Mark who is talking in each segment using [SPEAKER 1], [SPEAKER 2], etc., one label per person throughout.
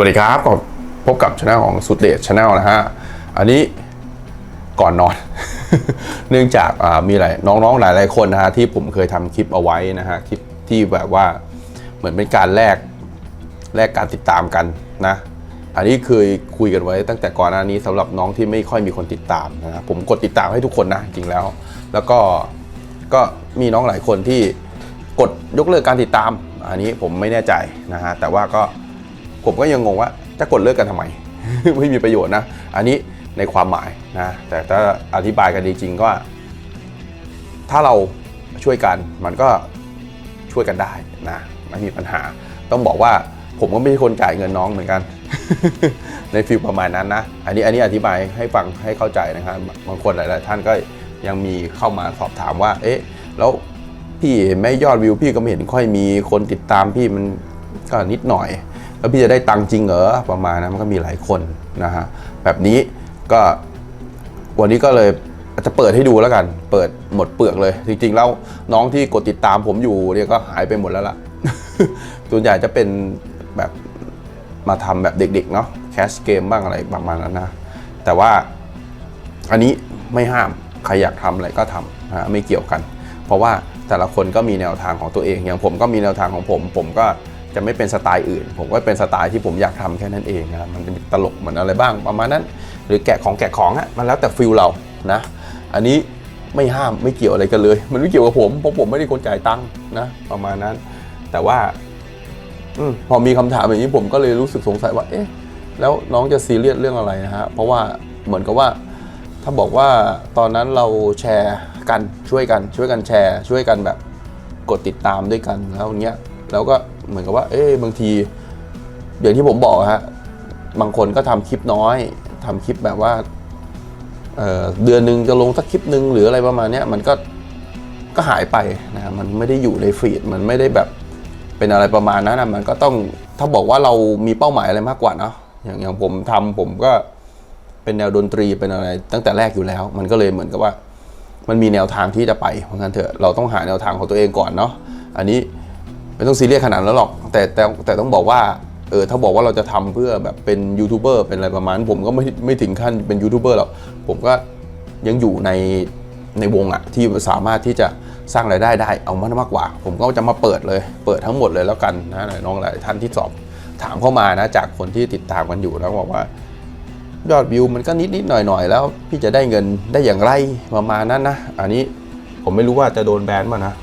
[SPEAKER 1] วัสดีครับก็พบกับช anel ของสุดเดชช anel นะฮะ อันนี้ก่อนนอน เนื่องจากมีหลายน้องๆหลายๆคนนะฮะที่ผมเคยทำคลิปเอาไว้นะฮะคลิปที่แบบว่าเหมือนเป็นการแลกแลกการติดตามกันนะ อันนี้เคยคุยกันไว้ตั้งแต่ก่อนหน้านี้สำหรับน้องที่ไม่ค่อยมีคนติดตามนะฮะผมกดติดตามให้ทุกคนนะจริงแล้ว แล้วก็ก็มีน้องหลายคนที่กดยกเลิกการติดตาม อันนี้ผมไม่แน่ใจนะฮะแต่ว่าก็ ผมก็ยังงงว่าจะกดเลิกกันทำไม ไม่มีประโยชน์นะ อันนี้ในความหมายนะ แต่ถ้าอธิบายกันจริงๆก็ ถ้าเราช่วยกันมันก็ช่วยกันได้นะไม่มีปัญหา ต้องบอกว่าผมก็ไม่ใช่คนจ่ายเงินน้องเหมือนกัน ในฟิลประมาณนั้นนะ อันนี้อันนี้อธิบายให้ฟังให้เข้าใจนะครับบางคนหลาย ๆ ท่านก็ยังมีเข้ามาสอบถามว่า เอ๊ะ แล้วพี่ไม่ยอดวิวพี่ก็ไม่เห็นค่อยมีคนติดตามพี่มันก็นิดหน่อย แล้วพี่จะได้ตังค์จริงเหรอประมาณนั้นมันก็มีหลายคนนะฮะแบบนี้ก็วันนี้ก็เลยจะเปิดให้ดูแล้วกัน เปิดหมดเปลือกเลย จริงๆแล้วน้องที่กดติดตามผมอยู่เนี่ยก็หายไปหมดแล้วล่ะส่วนใหญ่จะเป็นแบบมาทำแบบเด็กๆเนาะแคสเกมบ้างอะไรประมาณนั้นนะ แต่ว่าอันนี้ไม่ห้ามใครอยากทำอะไรก็ทำนะไม่เกี่ยวกัน เพราะว่าแต่ละคนก็มีแนวทางของตัวเองอย่างผมก็มีแนวทางของผม ผมก็ จะไม่เป็นสไตล์อื่น ผมก็เป็นสไตล์ที่ผมอยากทำแค่นั้นเองนะมันจะมีตลกเหมือนอะไรบ้างประมาณนั้น หรือแกะของแกะของอะมันแล้วแต่ฟิลเรานะอันนี้ไม่ห้ามไม่เกี่ยวอะไรกันเลย มันไม่เกี่ยวกับผมเพราะผมไม่ได้คนจ่ายตังค์นะประมาณนั้น แต่ว่าอพอมีคำถามอย่างนี้ผมก็เลยรู้สึกสงสัยว่า เอ๊ะ แล้วน้องจะซีเรียสเรื่องอะไรนะฮะ เพราะว่าเหมือนกับว่า ถ้าบอกว่าตอนนั้นเราแชร์กันช่วยกัน ช่วยกันแชร์ ช่วยกันแบบกดติดตามด้วยกันแล้วเงี้ย แล้วก็เหมือนกับว่า เอ๊บางที อย่างที่ผมบอกฮะบางคนก็ทำคลิปน้อยทำคลิปแบบว่าเเดือนหนึ่งจะลงสักคลิปหนึ่งหรืออะไรประมาณนี้มันก็ก็หายไปนะมันไม่ได้อยู่ในฟีดมันไม่ได้แบบเป็นอะไรประมาณนั้นนะมันก็ต้องถ้าบอกว่าเรามีเป้าหมายอะไรมากกว่าเนาะอย่างอย่างผมทำผมก็เป็นแนวดนตรีเป็นอะไรตั้งแต่แรกอยู่แล้ว มันก็เลยเหมือนกับว่า มันมีแนวทางที่จะไปเพราะงั้นเถอะเราต้องหาแนวทางของตัวเองก่อนเนาะอันนี้ ไม่ต้องซีเรียสขนาดนั้นหรอก แต่แต่แต่ต้องบอกว่าเออถ้าบอกว่าเราจะทำเพื่อแบบเป็นยูทูบเบอร์เป็นอะไรประมาณนั้ผมก็ไม่ไม่ถึงขั้นเป็นยูทูบเบอร์หรอกผมก็ยังอยู่ในในวงอะที่สามารถที่จะสร้างรายได้ได้เอามันมากกว่า ผมก็จะมาเปิดเลย เปิดทั้งหมดเลยแล้วกันนะน้องหลายท่านที่สอบถามเข้ามานะจากคนที่ติดตามกันอยู่แล้วบอกว่ายอดวิวมันก็นิดนิดๆหน่อยหน่อยๆแล้ว พี่จะได้เงินได้อย่างไรประมาณนั้นนะ อันนี้ผมไม่รู้ว่าจะโดนแบนมานะ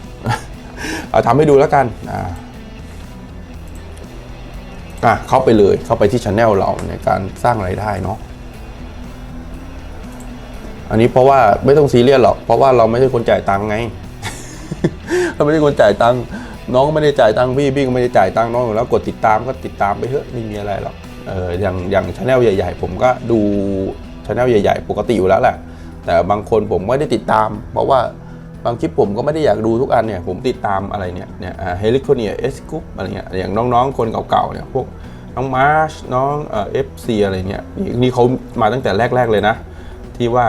[SPEAKER 1] เอาทำให้ดูแล้วกันอ่าอะเข้าไปเลยเข้าไปที่ช anel เราในการสร้างไรายได้เนาะอันนี้เพราะว่าไม่ต้องซีเรียสหรอก เพราะว่าเราไม่ใช่คนจ่ายตังค์ไง เราไม่ใช่คนจ่ายตังค์น้องไม่ได้จ่ายตังค์พี่พี่ก็ไม่ได้จ่ายตังค์น้องอยู่แล้วกดติดตามก็ติดตามไปเถอะไม่มีอะไรหรอกเอออย่างอย่างชาแนลใหญ่ ๆ ผมก็ดูชาแนลใหญ่ ๆ ปกติอยู่แล้วแหละแต่บางคนผมไม่ได้ติดตาม เพราะว่า บางคลิปผมก็ไม่ได้อยากดูทุกอันเนี่ย ผมติดตามอะไรเนี่ยเนี่ยเฮลิคอเนียเอสกุปอะไรเงี้ยอย่างน้องๆ คนเก่าๆเนี่ยพวกน้องมาร์ชน้องเอฟซีอะไรเนี่ยนี่เขามาตั้งแต่แรก ๆเลยนะ ที่ว่า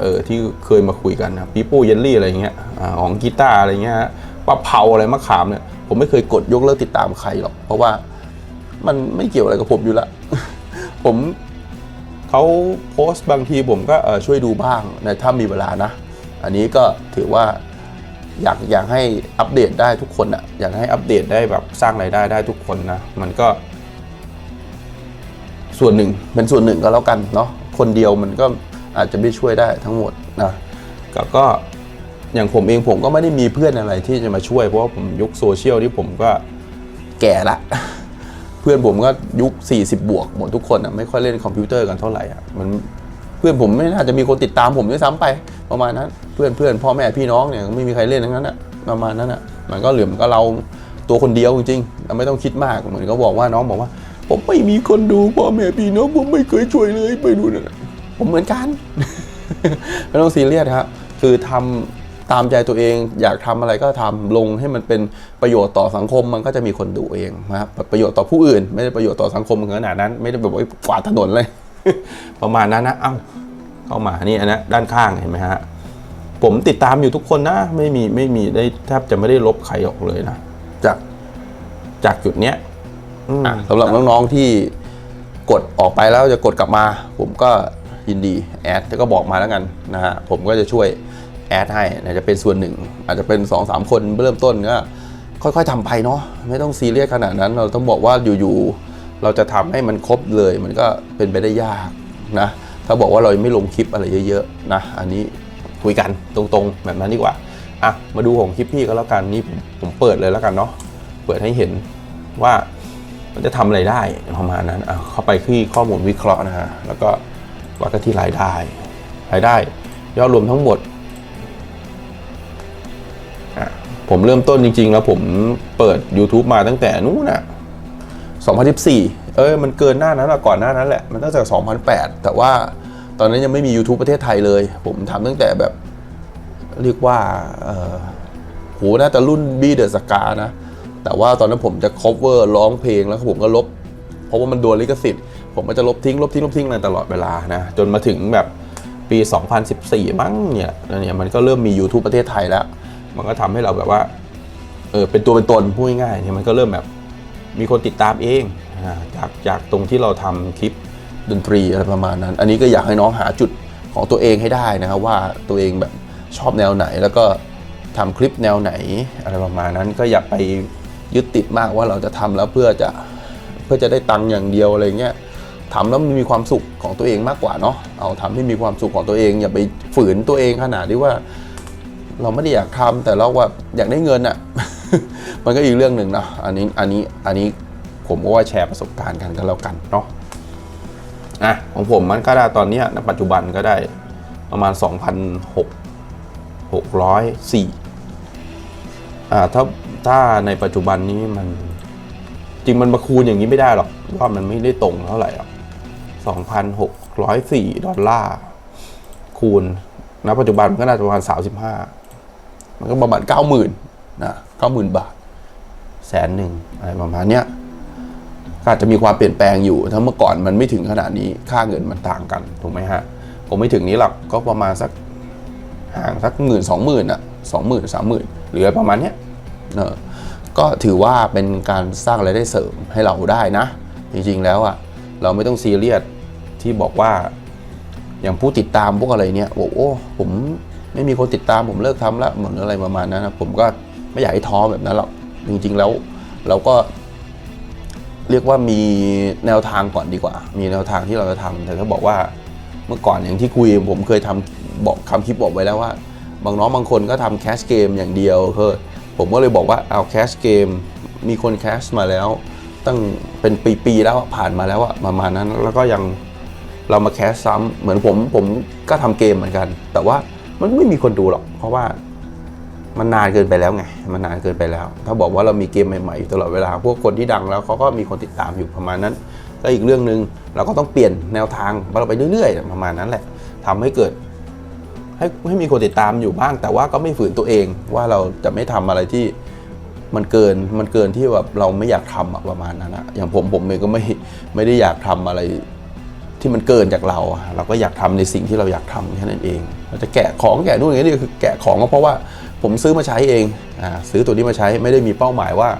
[SPEAKER 1] เออที่เคยมาคุยกันนะปีโป้เยลลี่อะไรเงี้ยของกีตาร์อะไรเงี้ยฮะป้าเผาอะไรมะขามเนี่ยผมไม่เคยกดยกเลิกติดตามใครหรอก เพราะว่ามันไม่เกี่ยวอะไรกับผมอยู่ละ ผมเขาโพสต์บางทีผมก็ช่วยดูบ้างนะถ้ามีเวลานะ อันนี้ก็ถือว่าอยากอยากให้อัปเดตได้ทุกคนอะอยากให้อัปเดตได้แบบสร้างรายได้ได้ทุกคนนะ มันก็ ส่วนหนึ่งเป็นส่วนหนึ่งก็แล้วกันเนาะคนเดียวมันก็อาจจะไม่ช่วยได้ทั้งหมดนะก็ก็อย่างผมเองผมก็ไม่ได้มีเพื่อนอะไรที่จะมาช่วย เพราะว่าผมยุคโซเชียลที่ผมก็แก่ละ เพื่อนผมก็ยุค 40 บวกหมดทุกคนอะไม่ค่อยเล่นคอมพิวเตอร์กันเท่าไหร่อะมัน พื่อนผมไม่น่าจะมีคนติดตามผมด้วยซ้ำไป ประมาณนั้น เพื่อนเพื่อนพ่อแม่พี่น้องเนี่ยไม่มีใครเล่นทั้งนั้นอะประมาณนั้นอะมันก็เหลือมนก็เราตัวคนเดียวจริงๆเราไม่ต้องคิดมากเหมือนก็บอกว่าน้องบอกว่า ผมไม่มีคนดูพ่อแม่พี่น้องผมไม่เคยช่วยเลยไปดูนะผมเหมือนกันไม่ต้องซีเรียสครับคือทำตามใจตัวเองอยากทำอะไรก็ทำลงให้มันเป็นประโยชน์ต่อสังคมมันก็จะมีคนดูเองนะครับประโยชน์ต่อผู้อื่น ไม่ได้ประโยชน์ต่อสังคมขนาดนั้น ไม่ได้แบบว่ากวาดถนนเลย ประมาณนั้นนะเอ้าเข้ามานี่อันนะด้านข้างเห็นไหมฮะผมติดตามอยู่ทุกคนนะ ไม่มีไม่มีได้แทบจะไม่ได้ลบใครออกเลยนะจากจากจุดเนี้ยสำหรับน้องๆที่กดออกไปแล้วจะกดกลับมา ผมก็ยินดีแอดก็บอกมาแล้วกันนะฮะผมก็จะช่วยแอดให้นะจะเป็นส่วนหนึ่ง อาจจะเป็น2อสามคนเริ่มต้นก็ค่อยๆทำไปเนาะไม่ต้องซีเรียสขนาดนั้น เราต้องบอกว่าอยู่ๆ เราจะทำให้มันครบเลย มันก็เป็นไปได้ยากนะถ้าบอกว่าเราไม่ลงคลิปอะไรเยอะๆนะอันนี้คุยกันตรงๆ แบบนั้นดีกว่าอะมาดูของคลิปพี่ก็แล้วกันนี่ผมเปิดเลยแล้วกันเนาะเปิดให้เห็นว่ามันจะทำอะไรได้ประมาณนั้นอะเข้าไปที่ข้อมูลวิเคราะห์นะฮะแล้วก็วัดกันที่รายได้รายได้ ยอดรวมทั้งหมดอะผมเริ่มต้นจริง ๆ แล้วผมเปิด YouTube มาตั้งแต่นู้นน่ะ 2014 เอ้ยมันเกินหน้านั้นอะก่อนหน้านั้นแหละ มันตั้งแต่ 2008 แต่ว่าตอนนั้นยังไม่มี YouTube ประเทศไทยเลย ผมทำตั้งแต่แบบ เรียกว่าโหน่าจะรุ่นบีเดอะสกานะ แต่ว่าตอนนั้นผมจะ cover ร้องเพลงแล้วผมก็ลบ เพราะว่ามันโดนลิขสิทธิ์ ผมก็จะลบทิ้ง ลบทิ้ง ลบทิ้งอะไรตลอดเวลานะ จนมาถึงแบบปี 2014 มั้งเนี่ยเนี่ยมันก็เริ่มมี YouTube ประเทศไทยแล้ว มันก็ทำให้เราแบบว่า เออเป็นตัวเป็นตนพูดง่ายๆเนี่ยมันก็เริ่มแบบ มีคนติดตามเองจากจากตรงที่เราทำคลิปดนตรีอะไรประมาณนั้น อันนี้ก็อยากให้น้องหาจุดของตัวเองให้ได้นะครับว่าตัวเองแบบชอบแนวไหน แล้วก็ทำคลิปแนวไหนอะไรประมาณนั้น ก็อย่าไปยึดติดมากว่าเราจะทำแล้วเพื่อจะเพื่อจะได้ตังค์อย่างเดียวอะไรเงี้ยทำแล้วมันมีความสุขของตัวเองมากกว่าเนาะเอาทำให้มีความสุขของตัวเอง อย่าไปฝืนตัวเองขนาดที่ว่า เราไม่ได้อยากทำแต่เราว่าอยากได้เงินอะ มันก็อีกเรื่องหนึ่งเนาะอันนี้อันนี้อันนี้ผมก็ว่าแชร์ประสบการณ์กันกันแล้วกันเนาะอะของผมมันก็ได้ตอนเนี้ยณปัจจุบันก็ได้ประมาณ 2,604อ่าถ้าถ้าในปัจจุบันนี้มัน จริงมันมาคูณอย่างนี้ไม่ได้หรอกยอดมันไม่ได้ตรงเท่าไหร่หรอก2,604 ดอลลาร์ คูณณปัจจุบันมันก็น่าจะประมาณ 35 มันก็ประมาณ 90,000 นะ90,000บาทแสนหนึ่งอะไรประมาณเนี้ยก็อาจจะมีความเปลี่ยนแปลงอยู่ ถ้าเมื่อก่อนมันไม่ถึงขนาดนี้ค่าเงินมันต่างกันถูกไหมฮะผมไม่ถึงนี้หรอกก็ประมาณสักห่างสักหมื่นสองหมื่นอะสองหมื่นสามหมื่นหรืออะไรประมาณเนี้ยเออก็ถือว่าเป็นการสร้างรายได้เสริมให้เราได้นะ จริงๆแล้วอะเราไม่ต้องซีเรียสที่บอกว่าอย่างผู้ติดตามพวกอะไรเนี่ยบอกโอ้ผมไม่มีคนติดตามผมเลิกทำล้วเหมือนอะไรประมาณนั้นนะผมก็ ไม่อยากให้ท้อแบบนั้นหรอกจริง ๆ แล้วเราก็เรียกว่ามีแนวทางก่อนดีกว่า มีแนวทางที่เราจะทำแต่ถ้าบอกว่าเมื่อก่อนอย่างที่คุยผมเคยทำบอกคำคลิปบอกไว้แล้วว่า บางน้องบางคนก็ทำแคชเกมอย่างเดียวคือผมก็เลยบอกว่าเอาแคชเกมมีคนแคชมาแล้ว ตั้งเป็นปีๆแล้วผ่านมาแล้วอะประมาณนั้น แล้วก็ยังเรามาแคสซ้ำเหมือนผมผมก็ทำเกมเหมือนกัน แต่ว่ามันไม่มีคนดูหรอก เพราะว่า มันนานเกินไปแล้วไง มันนานเกินไปแล้ว ถ้าบอกว่าเรามีเกมใหม่ๆอยู่ตลอดเวลา พวกคนที่ดังแล้วเขาก็มีคนติดตามอยู่ประมาณนั้น ก็อีกเรื่องหนึ่งเราก็ต้องเปลี่ยนแนวทางเราไปเรื่อยๆ ประมาณนั้นแหละทำให้เกิด ให้ให้มีคนติดตามอยู่บ้าง แต่ว่าก็ไม่ฝืนตัวเอง ว่าเราจะไม่ทำอะไรที่มันเกิน มันเกินที่แบบเราไม่อยากทำประมาณนั้นอะอย่างผมผมเองก็ไม่ไม่ได้อยากทำอะไรที่มันเกินจากเราอะเราก็อยากทำในสิ่งที่เราอยากทำแค่นั้นเอง เราจะแกะของแกะนู่นอย่างนี้คือแกะของก็เพราะว่า ผมซื้อมาใช้เองอ่าซื้อตัวนี้มาใช้ไม่ได้มีเป้าหมายว่า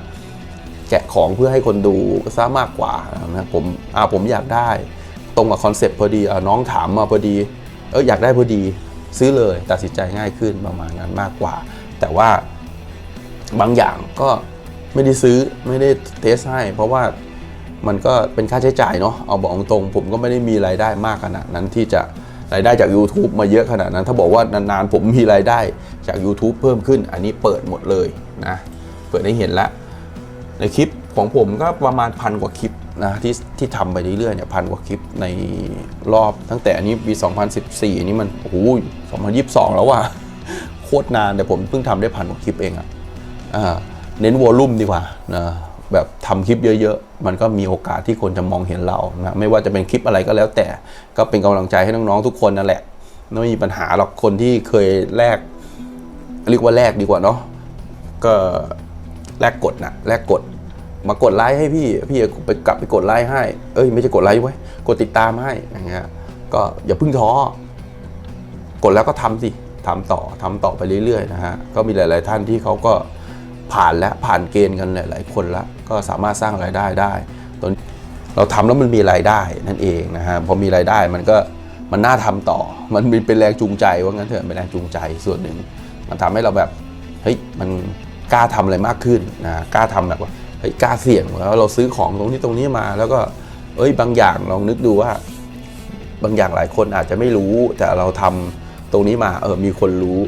[SPEAKER 1] แกะของเพื่อให้คนดูซะมากกว่านะผมอ่าผมอยากได้ ตรงกับคอนเซ็ปต์พอดีอ่าน้องถามมาพอดีเอออยากได้พอดีซื้อเลยตัดสินใจง่ายขึ้นประมาณนั้นมากกว่า แต่ว่าบางอย่างก็ไม่ได้ซื้อไม่ได้เทสให้ เพราะว่ามันก็เป็นค่าใช้จ่ายเนาะเอาบอกตรงผมก็ไม่ได้มีรายได้มากขนาดนั้นที่จะ รายได้จาก YouTube มาเยอะขนาดนั้น ถ้าบอกว่านานๆผมมีรายได้จาก YouTube เพิ่มขึ้น อันนี้เปิดหมดเลยนะเปิดให้เห็นแล้วในคลิปของผมก็ประมาณพันกว่าคลิปนะที่ที่ทำไปเรื่อยๆเนี่ยพันกว่าคลิปในรอบตั้งแต่อันนี้ปี 2014อันนี้มันโอ้โห2022 แล้วว่ะโคตรนานแต่ผมเพิ่งทำได้พันกว่าคลิปเองอะอ่าเน้นวอลลุ่มดีกว่านะ แบบทำคลิปเยอะๆ มันก็มีโอกาสที่คนจะมองเห็นเรานะไม่ว่าจะเป็นคลิปอะไรก็แล้วแต่ ก็เป็นกำลังใจให้น้องๆทุกคนนั่นแหละไม่มีปัญหาหรอกคนที่เคยแลกเรียกว่าแลกดีกว่าเนาะก็แลกกดนะแลกกดมากดไลค์ให้พี่ พี่ไปกลับไปกดไลค์ให้ เอ้ยไม่ใช่กดไลค์ไว้กดติดตามให้อย่างเงี้ยก็อย่าเพิ่งท้อกดแล้วก็ทำสิทำต่อทำต่อไปเรื่อยๆนะฮะก็มีหลาย ๆ ท่านที่เขาก็ผ่านแล้วผ่านเกณฑ์กันหลาย ๆ คนละ ก็สามารถสร้างรายได้ได้ตอนเราทำแล้วมันมีรายได้นั่นเองนะฮะพอมีรายได้มันก็มันน่าทำต่อ มันมีเป็นแรงจูงใจว่างั้นเถอะเป็นแรงจูงใจส่วนหนึ่ง มันทำให้เราแบบเฮ้ยมันกล้าทำอะไรมากขึ้นนะกล้าทำแบบว่าเฮ้ยกล้าเสี่ยงแล้วเราซื้อของตรงนี้ตรงนี้มา แล้วก็เอ้ยบางอย่างลองนึกดูว่า บางอย่างหลายคนอาจจะไม่รู้แต่เราทำตรงนี้มาเออมีคนรู้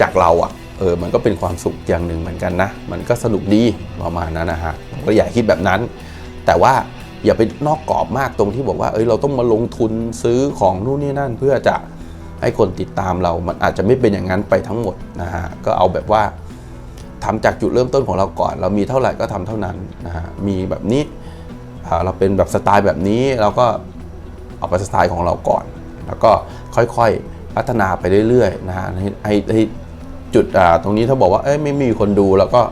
[SPEAKER 1] จากเราอะ เออมันก็เป็นความสุขอย่างหนึ่งเหมือนกันนะ มันก็สนุกดีประมาณนั้นนะฮะผมก็อยากคิดแบบนั้น แต่ว่าอย่าไปนอกกรอบมากตรงที่บอกว่า เอ้ยเราต้องมาลงทุนซื้อของนู่นนี่นั่น เพื่อจะให้คนติดตามเรา มันอาจจะไม่เป็นอย่างนั้นไปทั้งหมดนะฮะ ก็เอาแบบว่าทำจากจุดเริ่มต้นของเราก่อน เรามีเท่าไหร่ก็ทำเท่านั้นนะฮะ มีแบบนี้ เราเป็นแบบสไตล์แบบนี้เราก็เอาไปสไตล์ของเราก่อน แล้วก็ค่อยๆพัฒนาไปเรื่อยๆนะฮะให้ให้ให้ จุดอ่าตรงนี้ถ้าบอกว่าเอ้ยไม่มีคนดูแล้วก็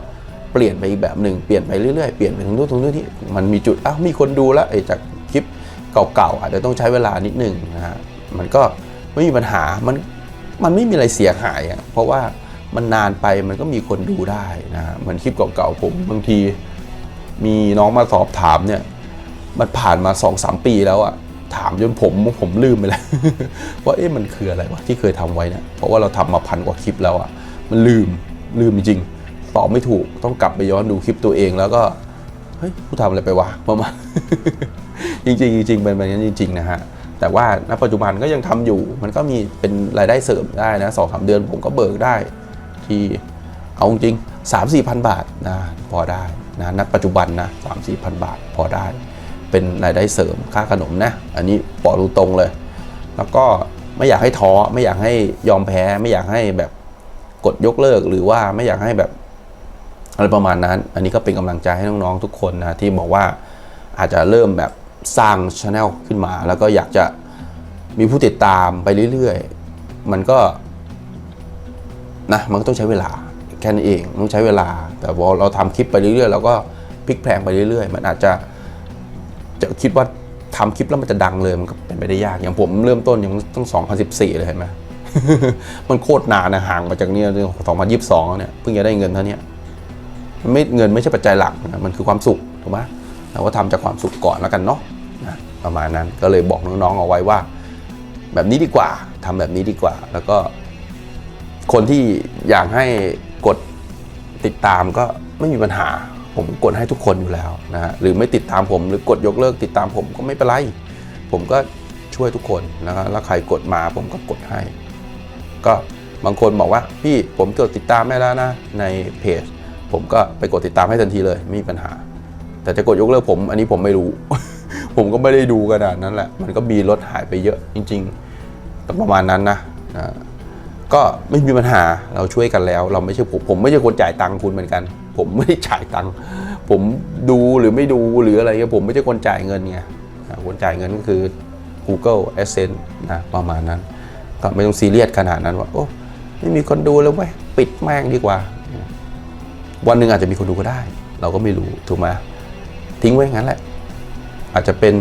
[SPEAKER 1] เปลี่ยนไปอีกแบบหนึ่งเปลี่ยนไปเรื่อยๆเปลี่ยนไปตรงนู้นตรงนู้นที่มันมีจุดอ้าวมีคนดูแล้วไอ้จากคลิปเก่าๆอาจจะต้องใช้เวลานิดหนึ่งนะฮะมันก็ไม่มีปัญหามันมันไม่มีอะไรเสียหายอะเพราะว่ามันนานไปมันก็มีคนดูได้นะฮะเหมือนคลิปเก่าๆผมบางที มีน้องมาสอบถามเนี่ย มันผ่านมาสองสามปีแล้วอะถามจนผมผมลืมไปแล้วว่าเอ๊ะมันคืออะไรวะที่เคยทำไว้เนี่ยเพราะว่าเราทำมาพันกว่าคลิปแล้วอะ มันลืมลืมจริงตอบไม่ถูกต้องกลับไปย้อนดูคลิปตัวเองแล้วก็เฮ้ยกูทำอะไรไปวะประมาณจริงๆจริงเป็นแบบนั้นจริงๆนะฮะแต่ว่าณปัจจุบันก็ยังทำอยู่ มันก็มีเป็นรายได้เสริมได้นะสองสามเดือนผมก็เบิกได้ ที่เอาจริงสามสี่พันบาทนะพอได้นะณปัจจุบันนะสามสี่พันบาทพอได้ เป็นรายได้เสริมค่าขนมนะ อันนี้บอกตรงเลย แล้วก็ไม่อยากให้ท้อไม่อยากให้ยอมแพ้ไม่อยากให้แบบ กดยกเลิกหรือว่าไม่อยากให้แบบอะไรประมาณนั้น อันนี้ก็เป็นกำลังใจให้น้องๆทุกคนนะที่บอกว่าอาจจะเริ่มแบบสร้างช anel ขึ้นมา แล้วก็อยากจะมีผู้ติดตามไปเรื่อยๆ มันก็นะมันก็ต้องใช้เวลาแค่นั้นเองต้องใช้เวลา แต่พอเราทำคลิปไปเรื่อยๆเราก็พลิกแพลงไปเรื่อยๆ มันอาจจะจะคิดว่าทำคลิปแล้วมันจะดังเลยมันก็เป็นไปได้ยากอย่างผมเริ่มต้นยังต้อง 2014 เลยเห็นไหม มันโคตรนานนะห่างมาจากเนี้ย2022แล้วเนี่ยเพิ่งจะได้เงินเท่านี้มันไม่เงินไม่ใช่ปัจจัยหลักนะมันคือความสุขถูกไหมเราก็ทำจากความสุขก่อนแล้วกันเนาะนะประมาณนั้นก็เลยบอกน้องๆเอาไว้ว่า แบบนี้ดีกว่าทำแบบนี้ดีกว่า แล้วก็ คนที่อยากให้กดติดตามก็ไม่มีปัญหา ผมกดให้ทุกคนอยู่แล้วนะฮะหรือไม่ติดตามผมหรือกดยกเลิกติดตามผมก็ไม่เป็นไร ผมก็ช่วยทุกคนนะครับแล้วใครกดมาผมก็กดให้ ก็บางคนบอกว่าพี่ผมกดติดตามไม่แล้วนะในเพจ ผมก็ไปกดติดตามให้ทันทีเลยไม่มีปัญหา แต่จะกดยกเลิกผม อันนี้ผมไม่รู้ ผมก็ไม่ได้ดูขนาดนั้นแหละ มันก็มีลดหายไปเยอะจริงๆประมาณนั้นนะนะก็ไม่มีปัญหาเราช่วยกันแล้ว เราไม่ใช่ผมผมไม่ใช่คนจ่ายตังค์คุณเหมือนกัน ผมไม่ได้จ่ายตังค์ผมดูหรือไม่ดูหรืออะไรเงี้ยผมไม่ใช่คนจ่ายเงินไงอ่าคนจ่ายเงินก็คือ Google Adsense นะประมาณนั้น ก็ไม่ต้องซีเรียสขนาดนั้นว่าโอ้ไม่มีคนดูแล้วเว้ยปิดแม่งดีกว่า วันหนึ่งอาจจะมีคนดูก็ได้ เราก็ไม่รู้ถูกไหมทิ้งไว้งั้นแหละ อาจจะเป็น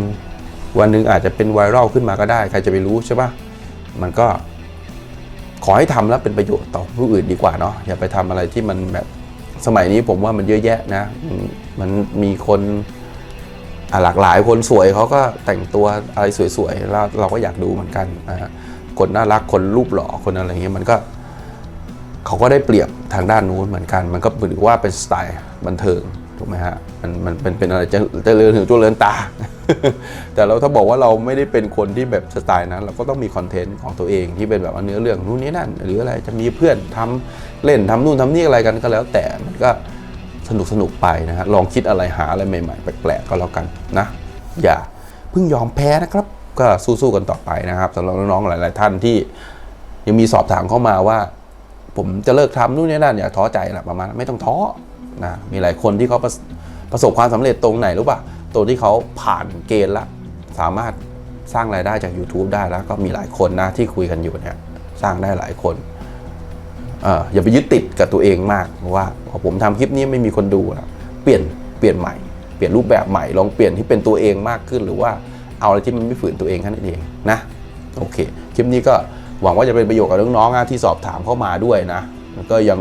[SPEAKER 1] วันหนึ่งอาจจะเป็นไวรัลขึ้นมาก็ได้ ใครจะไปรู้ใช่ปะมันก็ขอให้ทำแล้วเป็นประโยชน์ต่อผู้อื่นดีกว่าเนาะอย่าไปทำอะไรที่มันแบบสมัยนี้ผมว่ามันเยอะแยะนะ มันมีคนหลากหลายคนสวยเขาก็แต่งตัวอะไรสวยๆแล้วเราก็อยากดูเหมือนกันนะฮะ คนน่ารักคนรูปหล่อคนอะไรเงี้ยมันก็เขาก็ได้เปรียบทางด้านนู้นเหมือนกัน มันก็ถือว่าเป็นสไตล์บันเทิงถูกไหมฮะมันมันเป็นเป็นอะไรจะจะเลือนหูจุเลือนตา แต่เราถ้าบอกว่าเราไม่ได้เป็นคนที่แบบสไตล์นั้น เราก็ต้องมีคอนเทนต์ของตัวเองที่เป็นแบบเนื้อเรื่องนู่นนี่นั่น หรืออะไรจะมีเพื่อนทำเล่นทำนู่นทำนี่อะไรกันก็แล้ว แต่มันก็สนุกสนุกไปนะฮะลองคิดอะไรหาอะไรใหม่ๆแปลกๆก็แล้วกันนะ อย่าเพิ่งยอมแพ้นะครับ ก็สู้ๆกันต่อไปนะครับสำหรับน้องๆหลายๆท่านที่ ยังมีสอบถามเข้ามาว่า ผมจะเลิกทำนู่นนี่นั่นอย่าท้อใจนะประมาณนั้นไม่ต้องท้อนะมีหลายคนที่เขาประสประสบความสำเร็จตรงไหนรู้ป่ะตรงที่เขาผ่านเกณฑ์ละสามารถสร้างรายได้จาก YouTube ได้แล้ว ก็มีหลายคนนะที่คุยกันอยู่เนี่ยสร้างได้หลายคนอย่าไปยึดติดกับตัวเองมากเพราะว่าพอผมทำคลิปนี้ไม่มีคนดูนะเปลี่ยนเปลี่ยนใหม่ เปลี่ยนรูปแบบใหม่ลองเปลี่ยนที่เป็นตัวเองมากขึ้นหรือว่า เอาอะไรที่มันไม่ฝืนตัวเองแค่นั้นเองนะโอเคคลิปนี้ก็หวังว่าจะเป็นประโยชน์กับน้องๆที่สอบถามเข้ามาด้วยนะก็ยัง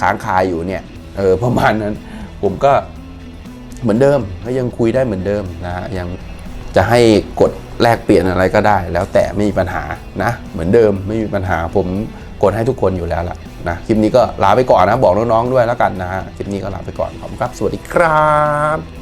[SPEAKER 1] ค้างคายอยู่เนี่ยเออประมาณนั้น ผมก็เหมือนเดิมก็ยังคุยได้เหมือนเดิมนะยังจะให้กดแลกเปลี่ยนอะไรก็ได้ แล้วแต่ไม่มีปัญหานะ เหมือนเดิมไม่มีปัญหาผมกดให้ทุกคนอยู่แล้วล่ะนะคลิปนี้ก็ลาไปก่อนนะ บอกน้องๆด้วยแล้วกันนะคลิปนี้ก็ลาไปก่อนขอบคุณครับ สวัสดีครับ